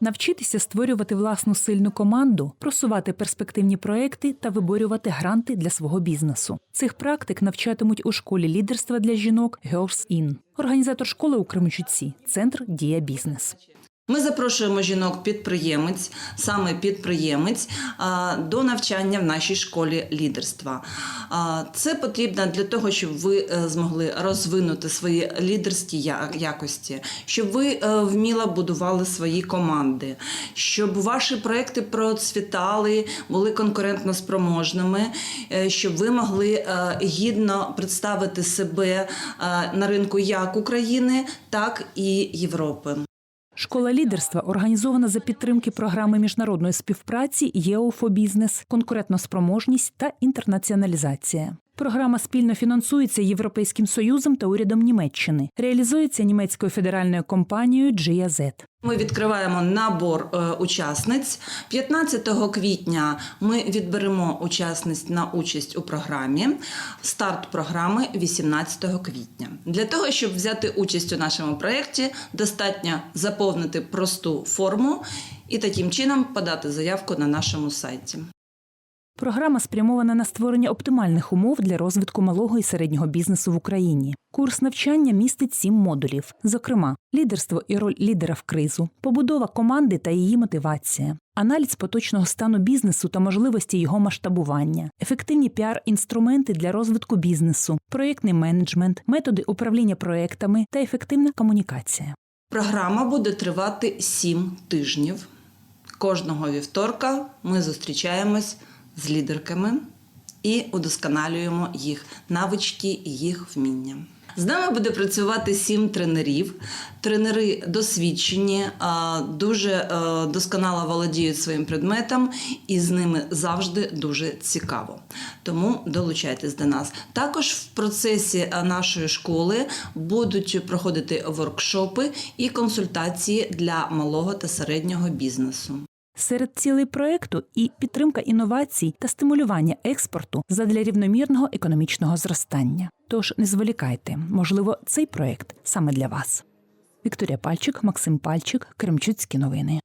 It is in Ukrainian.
Навчитися створювати власну сильну команду, просувати перспективні проекти та виборювати гранти для свого бізнесу. Цих практик навчатимуть у школі лідерства для жінок Girls In. Організатор школи у Кремчуці, центр Дія Бізнес. Ми запрошуємо жінок-підприємець, саме підприємець, до навчання в нашій школі лідерства. Це потрібно для того, щоб ви е, змогли розвинути свої лідерські якості, щоб ви е, вміло будували свої команди, щоб ваші проекти процвітали, були конкурентно спроможними, е, щоб ви могли гідно представити себе на ринку як України, так і Європи. Школа лідерства організована за підтримки програми міжнародної співпраці ЄО for Бізнес, конкурентноспроможність та інтернаціоналізація. Програма спільно фінансується Європейським Союзом та урядом Німеччини. Реалізується німецькою федеральною компанією GIZ. Ми відкриваємо набор е, учасниць. 15 квітня ми відберемо учасниць на участь у програмі. Старт програми 18 квітня. Для того, щоб взяти участь у нашому проєкті, достатньо заповнити просту форму і таким чином подати заявку на нашому сайті. Програма спрямована на створення оптимальних умов для розвитку малого і середнього бізнесу в Україні. Курс навчання містить сім модулів, зокрема, лідерство і роль лідера в кризу, побудова команди та її мотивація, аналіз поточного стану бізнесу та можливості його масштабування, ефективні піар-інструменти для розвитку бізнесу, проєктний менеджмент, методи управління проектами та ефективна комунікація. Програма буде тривати 7 тижнів. Кожного вівторка ми зустрічаємось з лідерками і удосконалюємо їх навички і їх вміння. З нами буде працювати сім тренерів. Тренери досвідчені, дуже е, досконало володіють своїм предметом, і з ними завжди дуже цікаво. Тому долучайтесь до нас. Також в процесі е, нашої школи будуть проходити воркшопи і консультації для малого та середнього бізнесу. Серед цілей проекту і підтримка інновацій та стимулювання експорту задля рівномірного економічного зростання. Тож не зволікайте, можливо, цей проект саме для вас. Вікторія Пальчик, Максим Пальчик, Кремчуцькі новини.